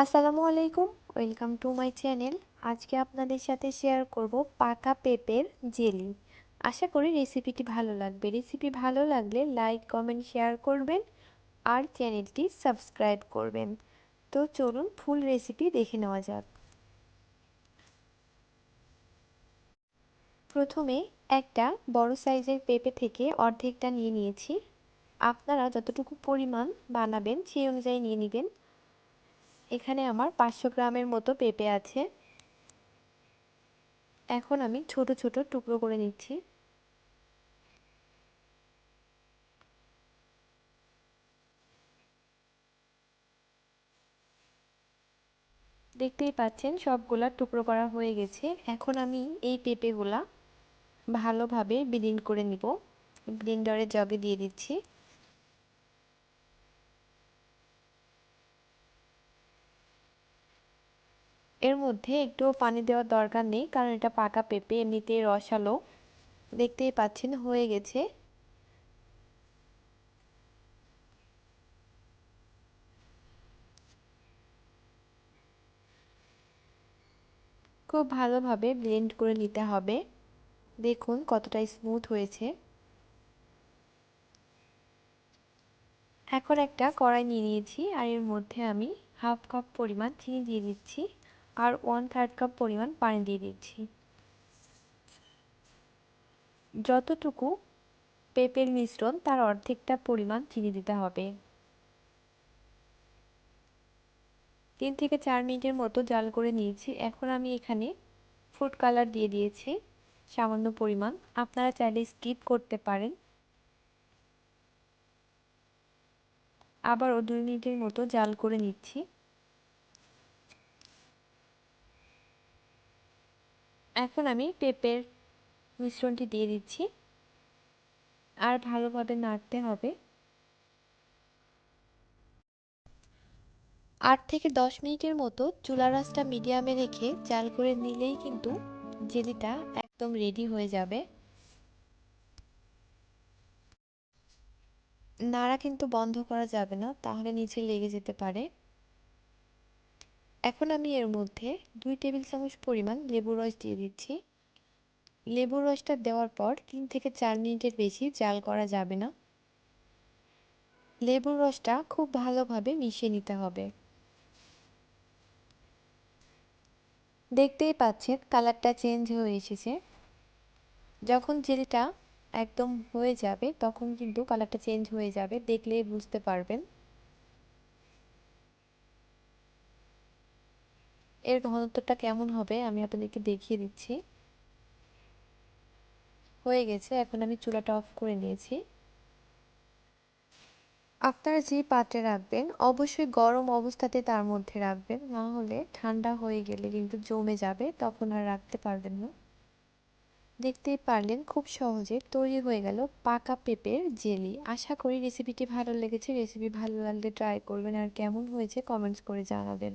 আসসালামু আলাইকুম, welcome to my channel. আজকে আপনাদের সাথে শেয়ার করব পাকা পেঁপের জেলি। আশা করি রেসিপিটি ভালো লাগবে। রেসিপি ভালো লাগলে লাইক, কমেন্ট, শেয়ার করবেন আর চ্যানেলটি সাবস্ক্রাইব করবেন। তো চলুন ফুল রেসিপি দেখে নেওয়া যাক। প্রথমে একটা বড় সাইজের পেঁপে থেকে অর্ধেকটা নিয়ে নিয়েছি। আপনারা যতটুকু পরিমাণ বানাবেন সেই অনুযায়ী নিয়ে নেবেন। এখানে আমার পাঁচশো গ্রামের মতো পেঁপে আছে। এখন আমি ছোট ছোট টুকরো করে নিচ্ছি। দেখতেই পাচ্ছেন, সবগুলা টুকরো করা হয়ে গেছে। এখন আমি এই পেঁপেগুলা ভালোভাবে ব্লিন্ড করে নিব। ব্লিন্ডারের জগে দিয়ে দিচ্ছি। এর মধ্যে একটুও পানি দেওয়ার দরকার নেই, কারণ এটা পাকা পেঁপে, এমনিতেই রসালো। দেখতেই পাচ্ছেন, হয়ে গেছে। খুব ভালোভাবে ব্লেন্ড করে নিতে হবে। দেখুন কতটা স্মুথ হয়েছে। এখন একটা কড়াই নিয়ে নিয়েছি, আর এর মধ্যে আমি হাফ কাপ পরিমাণ চিনি দিয়ে দিচ্ছি। আর ওয়ান থার্ড কাপ পরিমাণ পানি দিয়ে দিচ্ছি। যতটুকু পেঁপের মিশ্রণ, তার অর্ধেকটা পরিমাণ চিনি দিতে হবে। তিন থেকে চার মিনিটের মতো জাল করে নিয়েছি। এখন আমি এখানে ফুড কালার দিয়ে দিয়েছি, সামান্য পরিমাণ। আপনারা চাইলে স্কিপ করতে পারেন। আবারও দুই মিনিটের মতো জাল করে নিচ্ছি। এখন আমি পেঁপের মিশ্রণটি দিয়ে দিচ্ছি। আর ভালোভাবে নাড়তে হবে। আট থেকে দশ মিনিটের মতো চুলা রাসটা মিডিয়ামে রেখে জাল করে নিলেই কিন্তু জেলিটা একদম রেডি হয়ে যাবে। নাড়া কিন্তু বন্ধ করা যাবে না, তাহলে নিচে লেগে যেতে পারে। এখন আমি এর মধ্যে দুই টেবিল চামচ পরিমাণ লেবুর রস দিয়ে দিচ্ছি। লেবুর রসটা দেওয়ার পর তিন থেকে চার মিনিটের বেশি জাল করা যাবে না। লেবুর রসটা খুব ভালোভাবে মিশিয়ে নিতে হবে। দেখতেই পাচ্ছেন কালারটা চেঞ্জ হয়ে এসেছে। যখন জেলিটা একদম হয়ে যাবে তখন কিন্তু কালারটা চেঞ্জ হয়ে যাবে, দেখলেই বুঝতে পারবেন। এর ঘনত্বটা কেমন হবে আমি আপনাদেরকে দেখিয়ে দিচ্ছি। হয়ে গেছে, এখন আমি চুলাটা অফ করে নিয়েছি। আপনারা যে পাত্রে রাখবেন, অবশ্যই গরম অবস্থাতে তার মধ্যে রাখবেন, না হলে ঠান্ডা হয়ে গেলে কিন্তু জমে যাবে, তখন আর রাখতে পারবেন না। দেখতেই পারলেন, খুব সহজে তৈরি হয়ে গেল পাকা পেঁপের জেলি। আশা করি রেসিপিটি ভালো লেগেছে। রেসিপি ভালো লাগলে ট্রাই করবেন, আর কেমন হয়েছে কমেন্টস করে জানাবেন।